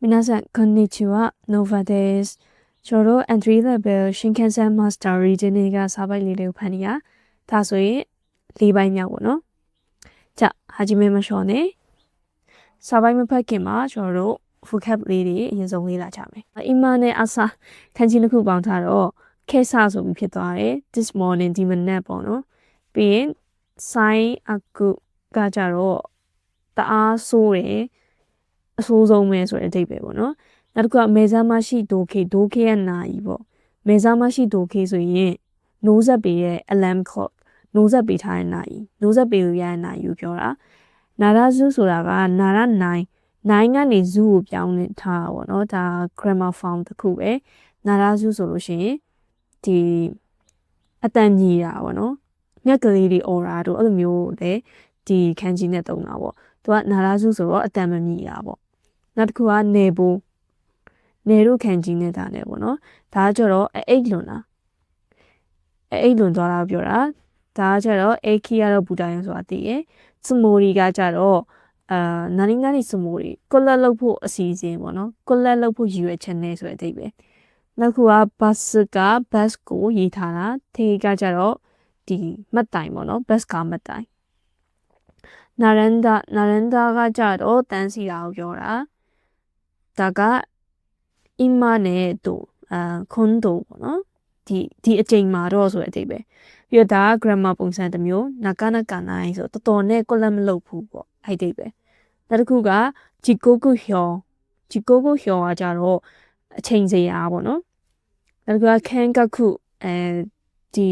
Minasan konnichiwa, Nova des. ကျွန်တော် entry level Shinkansen Master Reading တွေကစာပိုက်လေးတွေကိုဖန်နေရ။ဒါဆိုရင်၄ပိုင်းမြောက်ပေါ့နော်။ကြာဟာဂျီမဲမလျှော်နဲ့။စာပိုက်မဖတ်ခင်မှာကျွန်တော်တို့ vocab လေးတွေအရင်ဆုံးလေ့လာကြမယ်။ Ima နဲ့ Asa ခန်းကြီးတစ်ခုပေါင်းထားတော့ခဲဆဆိုပြီးဖြစ်သွားတယ်။ This morning ဒီမနက်ပေါ့နော်။ပြီးရင် sign aku ကကြတော့တအားဆိုးတယ်။ အဆိုးဆုံးပဲဆိုတဲ့အဓိပ္ပာယ်ပေါ့နော်နောက်တစ်ခုကမေဇာမရှိဒိုခေဒိုခေရဲ့နာယီပေါ့မေဇာမရှိဒိုခေဆိုရင်နိုးဆက်ပေးရဲ့ alarm clock နိုးဆက်ပေးထားတဲ့နာယီနိုးဆက်ပေးလို့ရတဲ့နာယီကိုပြောတာနာရဇုဆိုတာကနာရနိုင်နိုင်ကနေဇူကိုပြောင်းနေထားတာပေါ့နော်ဒါ grammar form တစ်ခုပဲနာရဇုဆိုလို့ရှိရင်ဒီအတန်ကြီးတာပေါ့နော်မြက်ကလေးတွေအော်တာတို့အဲ့လိုမျိုးလေဒီခန်းကြီးနဲ့တုံးတာပေါ့သူကနာရဇုဆိုတော့အတန်မမြည်တာပေါ့ နောက်တစ်ခုကနေဘူးနေတို့ခံကြီးနေတာနဲ့ပေါ့နော်ဒါကကြတော့အိတ်လွန်တာအိတ်လွန်သွားတာပြောတာဒါကကြတော့အေခီရတော့ဘူတာယန်ဆိုတာသိရယ်စမိုရီကကြတော့အာနာနီနာနီစမိုရီကိုလက်လောက်ဖို့အစီအစဉ်ပေါ့နော်ကိုလက်လောက်ဖို့ရည်ရွယ်ချက်နဲ့ဆိုတဲ့အတိတ်ပဲနောက်ခုကဘတ်စကဘတ်ကိုရေးထားတာထေကကြတော့ဒီမှတ်တိုင်ပေါ့နော်ဘတ်ကမှတ်တိုင်နာရန်ဒါနာရန်ဒါကကြတော့တန်းစီတာကိုပြောတာ ဒါကအီမာနဲ့တို့အာခွန်တို့ပေါ့နော်ဒီဒီအချိန်မှာတော့ဆိုတဲ့အတိတ်ပဲပြီးတော့ဒါက grammar ပုံစံတစ်မျိုးနာကနာကနိုင်ဆိုတော်တော်နဲ့ကိုလက်မလုပ်ဘူးပေါ့အဲ့ဒီပဲနောက်တစ်ခုကဂျီကိုကုဟျောဂျီကိုကုဟျောကကြတော့အချိန်စရာပေါ့နော်နောက်တစ်ခုကခန်ကခုအဲဒီ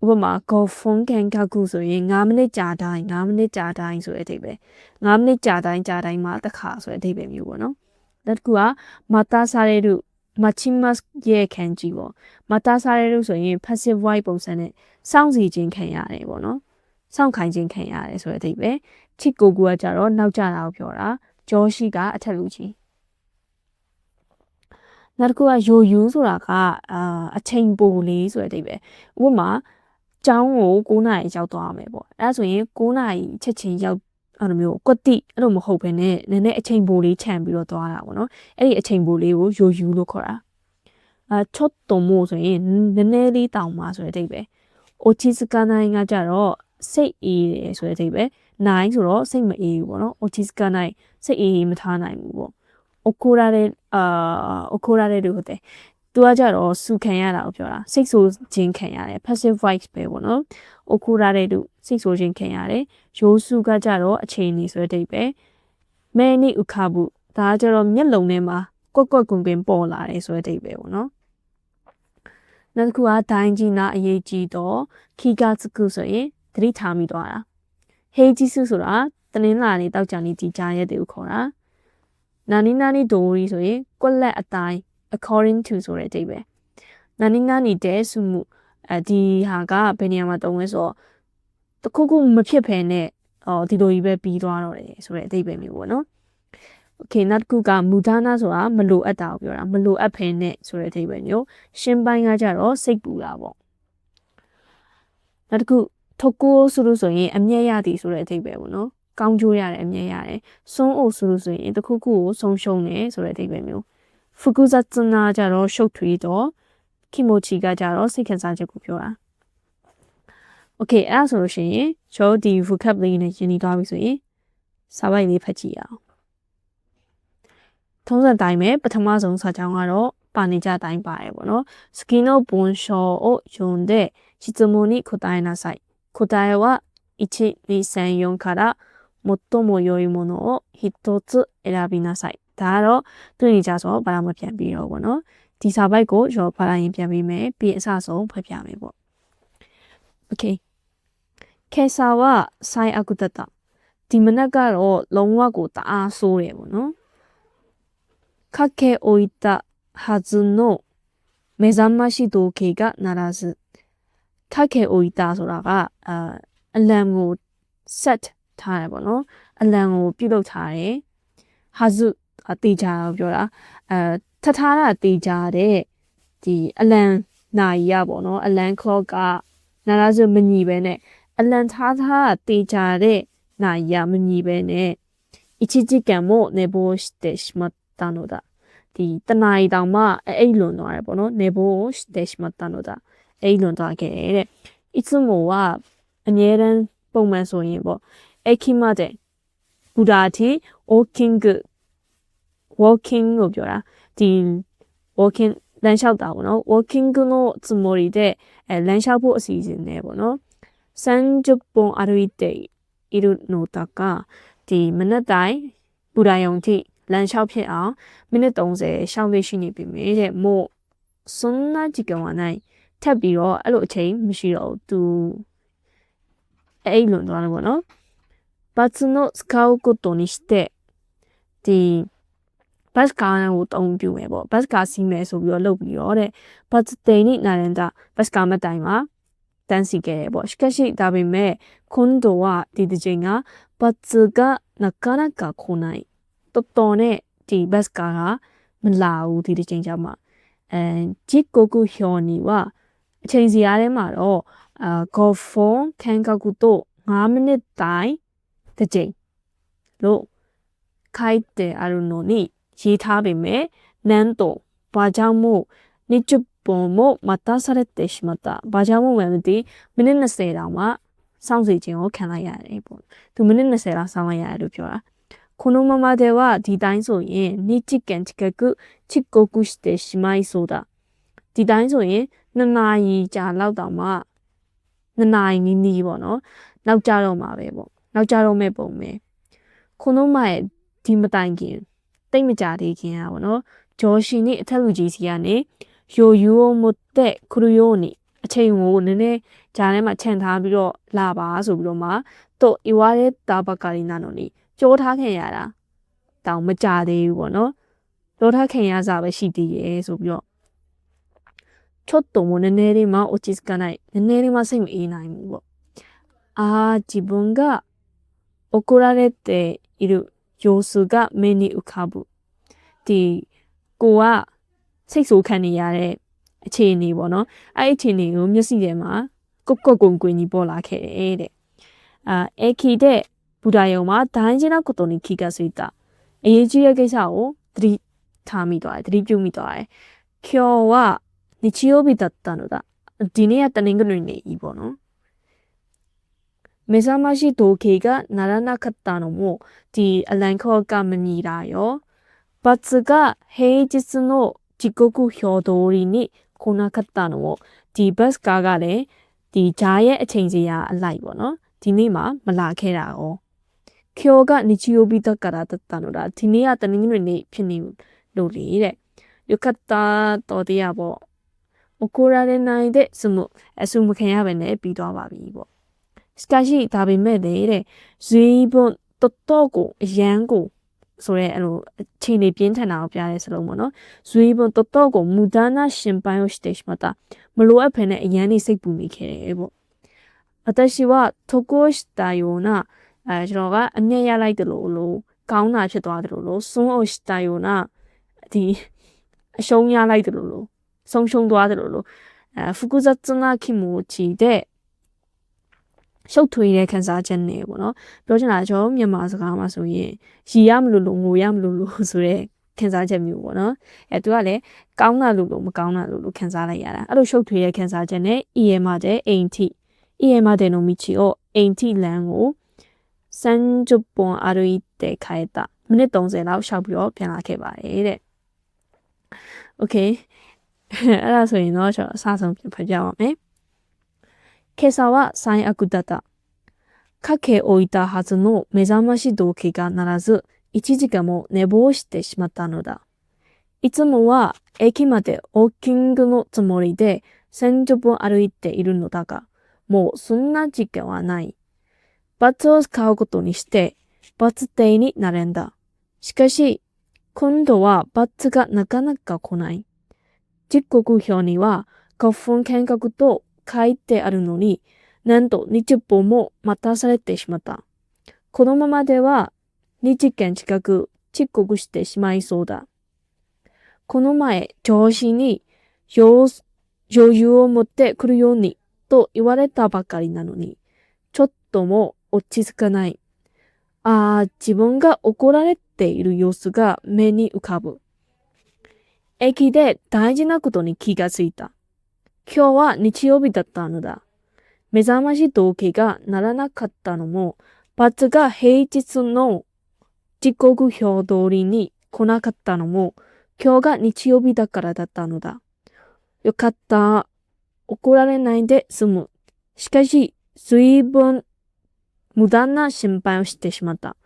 ဥပမာ go phone can ကခုဆိုရင်9မိနစ်ကြာတိုင်း9မိနစ်ကြာတိုင်းဆိုတဲ့အဓိပ္ပာယ်9မိနစ်ကြာတိုင်းကြာတိုင်းမှာတစ်ခါဆိုတဲ့အဓိပ္ပာယ်မျိုးပေါ့နော် နောက်တစ်ခုကမာတာဆာရဲတို့မချီမတ်ရဲ့ခံကြည့်ပေါ့မာတာဆာရဲတို့ဆိုရင် passive voice ပုံစံနဲ့စောင့်စီခြင်းခံရတယ်ပေါ့နော်စောင့်ခိုင်းခြင်းခံရတယ်ဆိုတဲ့အဓိပ္ပာယ်ချစ်ကိုကူကကြတော့နောက်ကျတာကိုပြောတာဂျောရှိကအထက်လူကြီးနောက်တစ်ခုကယိုယူဆိုတာကအာအချိန်ပိုလေးဆိုတဲ့အဓိပ္ပာယ်ဥပမာကျောင်းကို9နာရီရောက်သွားမယ်ပေါ့အဲဒါဆိုရင်9နာရီချက်ချင်းရောက် အဲ့လိုမျိုးကွက်တိအဲ့လိုမဟုတ်ဘဲနဲ့နည်းနည်းအချိန်ပိုလေးခြံပြီးတော့သွားတာပေါ့နော်အဲ့ဒီအချိန်ပိုလေးကိုယိုယူလို့ခေါ်တာအာချော့တုံမို့ဆိုရင်နည်းနည်းလေးတောင်ပါဆိုတဲ့အဓိပ္ပာယ်အိုချီစကနိုင်ကကြတော့စိတ်အေးတယ်ဆိုတဲ့အဓိပ္ပာယ်နိုင်ဆိုတော့စိတ်မအေးဘူးပေါ့နော်အိုချီစကနိုင်စိတ်အေးမထားနိုင်ဘူးပေါ့အိုကိုရာတဲ့အာအိုကိုရာတဲ့တို့ဟုတ်တယ် သူကကြတော့စူခံရတာကိုပြောတာစိတ်ဆိုးခြင်းခံရတယ် passive voice ပဲပေါ့နော်။အိုကူရတဲ့သူစိတ်ဆိုးခြင်းခံရတယ်။ရိုးစုကကြတော့အခြေအနေဆိုတဲ့ပဲ။မဲနိဥခဘူးဒါကကြတော့မျက်လုံးထဲမှာကွက်ကွက်ကွင်ကွင်ပေါ်လာတယ်ဆိုတဲ့ပဲပေါ့နော်။နောက်တစ်ခုကဒိုင်းကြီးနာအရေးကြီးတော့ခီကစကုဆိုရင်သတိထားမိသွားတာ။ဟေးကြီးစုဆိုတာတနင်္လာနေ့တောက်ကြနေ့ဒီကြားရက်တွေကိုခေါ်တာ။နာနီနာနီဒိုရီဆိုရင်ကွက်လက်အတိုင်း according to ဆိုတဲ့အဓိပ္ပာယ်နာနီနာနီတဲစုမှုအဲဒီဟာကဘယ်နေရာမှာတုံးလဲဆိုတော့တခုခုမဖြစ်ဖ ೇನೆ အော်ဒီလိုကြီးပဲပြီးသွားတော့တယ်ဆိုတဲ့အဓိပ္ပာယ်မျိုးပေါ့နော် okay နောက်တစ်ခုကမူဒါနာဆိုတာမလိုအပ်တာကိုပြောတာမလိုအပ်ဖ ೇನೆ ဆိုတဲ့အဓိပ္ပာယ်မျိုးရှင်းပိုင်းကကြတော့စိတ်ပူတာပေါ့နောက်တစ်ခုထုတ်ကိုဆိုလို့ဆိုရင်အမျက်ရသည်ဆိုတဲ့အဓိပ္ပာယ်ပေါ့နော်ကောင်းကျိုးရတယ်အမြဲရတယ်။စွန်းအိုဆိုလို့ဆိုရင်တခုခုကိုဆုံးရှုံးတယ်ဆိုတဲ့အဓိပ္ပာယ်မျိုး။ 複雑な、じゃろ、食事と、気持ちが、じゃろ、生活さんじゃこ、今は。OK, あ、そうしん、ちょ、ディー、フカブリーね、ジェニー、ドアビスイ、サバイリー、パジヤ。通常、大名、パタマゾン、サジャンガロ、パニジャー、大バイ、ボの、好きの文章を読んで、質問に答えなさい。答えは、1、2、3、4から、最も良いものを一つ選びなさい。 ဒါကတော့တွေ့နေကြဆိုဘာမှမပြန်ပြီးတော့ဘောနော်ဒီစာပိုက်ကိုရောဖတ်လိုက်ရင်ပြန်ပြီးမယ်ပြီးအစဆုံးဖတ်ပြမယ်ပေါ့ Okay ကေဆာဝဆိုင်အကုတတဒီမနက်ကတော့လုံးဝကိုတအားဆိုးတယ်ပေါ့နော်かけ置いたはずの目覚まし時計が鳴らずかけ置いたဆိုတာကအာအလံကို set ထားတယ်ပေါ့နော်အလံကိုပြုတ်လုပ်ထားတယ်ဟာဇုအ တေချာပြောတာအဲထထားတာတေချာတဲ့ဒီအလံနာရီရပေါ့နော်အလံ clock ကနာရာစုမညီပဲနဲ့အလံထားထားတေချာတဲ့နာရီရမညီပဲနဲ့一時間も寝坊してしまった たのだဒီတနာရီတောင်မှအိတ်လွန်သွားတယ်ပေါ့နော်နေဖို့してしまったのだအိတ်လွန်သွားခဲ့တယ်တဲ့いつもはအမြဲတမ်းပုံမှန်ဆိုရင်ပေါ့駅までဘူဒါတီ walking walking ကိုပြောတာဒီ walking လမ်းလျှောက်တာပေါ့နော် walking のつもりでအဲလမ်းလျှောက်ဖို့အစီအစဉ်နဲ့ပေါ့နော်30本歩いているのだがဒီမနက်တိုင်းဘူဒါယုံထိလမ်းလျှောက်ဖြစ်အောင်မိနစ်30ရှောက်လေးရှိနေပြီမြေတဲ့မို့စွန်းနာကြည့်ကဝနိုင်ထပ်ပြီးတော့အဲ့လိုအချိန်မရှိတော့ဘူးသူအဲ့လွန်သွားတယ်ပေါ့နော်バツの使うことにしてဒီ ဘတ်ကားကိုတုံးပြမယ်ပေါ့ဘတ်ကားစီးမယ်ဆိုပြီးတော့လုပ်ပြီးတော့တဲ့ဘတ်တေနိနာရန်တာဘတ်ကားမတိုင်မှာတန်းစီခဲ့တယ်ပေါ့しかしဒါပေမဲ့今度はဒီတစ်ချိန်ကဘတ်ကなかなか来ないတော်တော်နဲ့ဒီဘတ်ကားကမလာဘူးဒီတစ်ချိန်ကျမှအဲဂျစ်ကိုကူဟျော်နီကအချိန်စီအားထဲမှာတော့အာဂေါ်ဖုန်းခန်ကကူတော့9မိနစ်တိုင်းတစ်ချိန်လို့ခိုက်တယ်အရုံနိုနီ ရေးထားပေမဲ့နန်းတော့ဘာကြောင့်မို့နေ့ချပုံမို့မတားဆရက်တဲ့ရှိမတာဘာကြောင့်မို့မသိမိနစ်20တောင်မှစောင့်စီခြင်းကိုခံလိုက်ရတယ်ပေါ့သူမိနစ်20လောက်စောင့်လိုက်ရတယ်လို့ပြောတာこのままではဒီတိုင်းဆိုရင်日間近く遅刻してしまいそうだဒီတိုင်းဆိုရင်နှစ်နာရီကြာလောက်တောင်မှနှစ်နာရီနီးနီးပေါ့နော်နောက်ကြတော့မှာပဲပေါ့နောက်ကြတော့မဲ့ပုံပဲခုနမှရဲ့ဒီမတိုင်ခင် တိတ်မကြသေးခင်อ่ะပေါ့နော်ဂျော်ရှီနဲ့အထက်လူကြီးစီကနေယိုယူအိုမတဲ့ခရူယိုနီအချိန်ကိုနည်းနည်းဂျာထဲမှာခြံထားပြီးတော့လာပါဆိုပြီးတော့မှတော့အီဝါရဲ့တာဘကာရီနာနိုနီကြောထားခင်ရတာတောင်မကြသေးဘူးပေါ့နော်ကြောထားခင်ရစားပဲရှိသေးရဲ့ဆိုပြီးတော့ちょっともうနည်းနည်းလေးမှ落ち着かないနည်းနည်းလေးမှစိတ်မအေးနိုင်ဘူးပေါ့အာ自分が怒られている 様子が目に浮かぶဒီကိုကစိတ်ဆိုးခံနေရတဲ့အခြေအနေပေါ့နော်အဲ့အခြေအနေကိုမျက်စိထဲမှာကုတ်ကုတ်ကုံကွင်ကြီးပေါ်လာခဲ့တယ်တဲ့အာအေခီတဲ့ဘူဒါယုံမှာဒိုင်းချင်းနောက်ကိုတိုနီခီကဆွေတာအရေးကြီးတဲ့ကိစ္စကိုသတိထားမိသွားတယ်သတိပြုမိသွားတယ်ကျော်က日曜日だったのだဒီနေ့ကတနင်္ဂနွေနေ့ကြီးပေါ့နော် မေဆာမရှိဒိုခေကနာရနာခတ္တာနမို့ဒီအလန်ခောကမမီတာရောဘတ်စကဟေဂျစ်နိုဂျီကိုကူဟျော်ဒိုရီနိခုနာခတ္တာနမို့ဒီဘတ်စကာကလည်းဒီဂျာရဲ့အချိန်ကြီးရာအလိုက်ပေါ့နော်ဒီနေ့မှာမလာခဲ့တာရောခေောကနိချီယိုဘီတကရာတတနရာဒီနေ့ကတနင်္ဂနွေနေ့ဖြစ်နေလို့လေတဲ့ယကတာတော်တရားပေါ့မကိုရတဲ့နိုင်တဲ့စမှုအဆုမခံရပဲနဲ့ပြီးသွားပါပြီပေါ့ しかしဒါပေမဲ့လေတဲ့ဇွေးပွန်တော်တော်ကိုအရန်ကိုဆိုရဲအဲ့လိုအခြေအနေပြင်းထန်တာကိုပြတဲ့စလုံးပေါ့နော်ဇွေးပွန်တော်တော်ကိုမူဒါနာရှင်ပိုင်をしてしまったမလိုအပ်ဖ ೇನೆ အရန်နေစိတ်ပူမိခဲ့တယ်ပေါ့私は得をしたようなအဲကျွန်တော်ကအမျက်ရလိုက်တယ်လို့လို့ကောင်းတာဖြစ်သွားတယ်လို့လို့စွန်းအောင်したようなဒီအရှုံးရလိုက်တယ်လို့လို့ဆုံးရှုံးသွားတယ်လို့လို့အဲ複雑な気持ちで ရှုပ်ထွေးတဲ့ခံစားချက်နဲ့ပေါ့နော်ပြောချင်တာကျွန်တော်မြန်မာစကားမှာဆိုရင်ရီရမလို့လို့ငိုရမလို့လို့ဆိုတဲ့ခံစားချက်မျိုးပေါ့နော်အဲသူကလည်းကောင်းတာလို့လို့မကောင်းတာလို့လို့ခံစားလိုက်ရတာအဲ့လိုရှုပ်ထွေးတဲ့ခံစားချက်နဲ့ EM တဲ့အိမ်ထိ EM တဲ့နိုမီချီကိုအိမ်ထိလမ်းကို30本歩いて帰ったမိနစ်30လောက်ရှောက်ပြီးတော့ပြန်လာခဲ့ပါတယ်တဲ့ Okay အဲ့ဒါဆိုရင်တော့ကျွန်တော်အစဆုံးပြန်ဖတ်ပြပါမယ် 今朝は最悪だった。かけ置いたはずの目覚まし時計がならず、1時間も寝坊してしまったのだ。いつもは駅までウォーキングのつもりで30分歩いているのだが、もうそんな時間はない。バツを使うことにして、バツデイになれんだ。しかし、今度はバツがなかなか来ない。時刻表には5分間隔と書いてあるのに、なんと20本も待たされてしまった。このままでは2時間近く遅刻してしまいそうだ。この前、上司に余裕を持ってくるようにと言われたばかりなのに、ちょっとも落ち着かない。ああ、自分が怒られている様子が目に浮かぶ。駅で大事なことに気がついた。今日は日曜日だったのだ。目覚まし時計が鳴らなかったのも、バツが平日の時刻表通りに来なかったのも、今日が日曜日だからだったのだ。よかった。怒られないで済む。しかし、随分無駄な心配をしてしまった。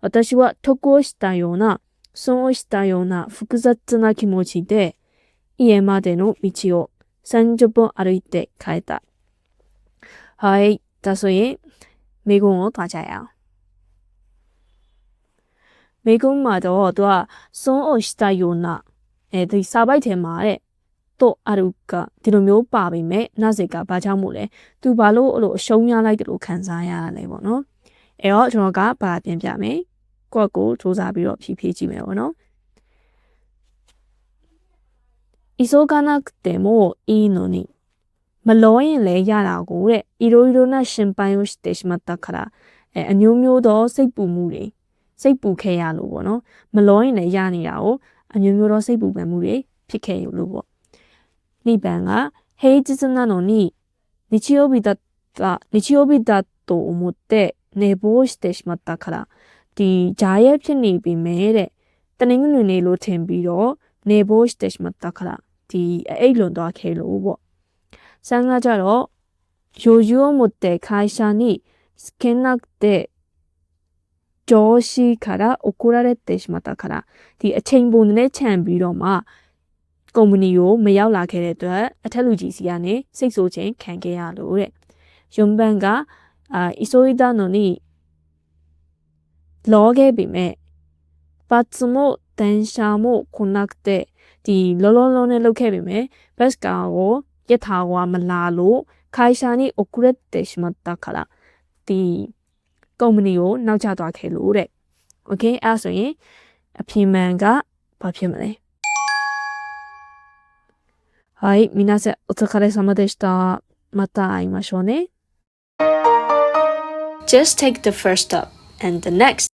私は得をしたような、損をしたような複雑な気持ちで、家までの道を30分歩いて帰った。はい。ဒါဆိုရင်မိကုံကိုသွားကြရအောင်မိကုံမှာတော့သူကစွန်းအောင်したようなအဲဒီစာပိုက်ထဲမှာတဲ့တော့အရုကဒီလိုမျိုးပါပေမဲ့နာဇေကဘာကြောင့်မို့လဲသူဘာလို့အဲ့လိုအရှုံးရလိုက်တယ်လို့ခံစားရတာလဲပေါ့နော်အဲ့တော့ကျွန်တော်ကဘာပြန်ပြမယ်ကိုယ့်ကိုစူးစမ်းပြီးတော့ဖြည့်ဖြည့်ကြည့်မယ်ပေါ့နော် 急がなくてもいいのにမလောရင်လည်းရတာကိုတဲ့ဤလိုဤလိုနဲ့ရှင်ပိုင်ကိုしてしまったからအဲအမျိုးမျိုးသောစိတ်ပူမှုတွေစိတ်ပူခဲ့ရလို့ပေါ့နော်မလောရင်လည်းရနေတာကိုအမျိုးမျိုးသောစိတ်ပူပန်မှုတွေဖြစ်ခဲ့ရလို့ပေါ့နိဗ္ဗာန်က平日なのに日曜日だった日曜日だと思って寝坊してしまったからဒီဂျာရဲ့ဖြစ်နေပြီမဲ့တဲ့တနင်္ဂနွေနေ့လို့ထင်ပြီးတော့နေဖို့してしまったから ဒီအိတ်လွန်သွားခဲ့လို့ပေါ့ဆန်းကကြတော့ရိုးရိုး持って会社につけなくて上司から怒られてしまったからဒီအချိန်ပုံနဲ့ခြံပြီးတော့မှကုမ္ပဏီကိုမရောက်လာခဲ့တဲ့အတွက်အထက်လူကြီးစီကနေစိတ်ဆိုးခြင်းခံခဲ့ရလို့တဲ့ယွန်ဘန်ကအာအီဆိုအီဒါနိုနီလောခဲ့ပြီမဲ့ပတ်စမိုတန်ရှာမိုခုနက်တဲ့ ဒီလောလောလောနဲ့လုပ်ခဲ့ပေမဲ့ဘတ်ကာကိုရထားကမလာလို့会社に遅れてしまったからဒီကုမ္ပဏီကိုနောက်ကျသွားခဲ့လို့တဲ့။ Okay အဲဆိုရင်အပြင်မန်ကဘာဖြစ်မလဲ။はい、皆さんお疲れ様でした。また会いましょうね。Just take the first step and the next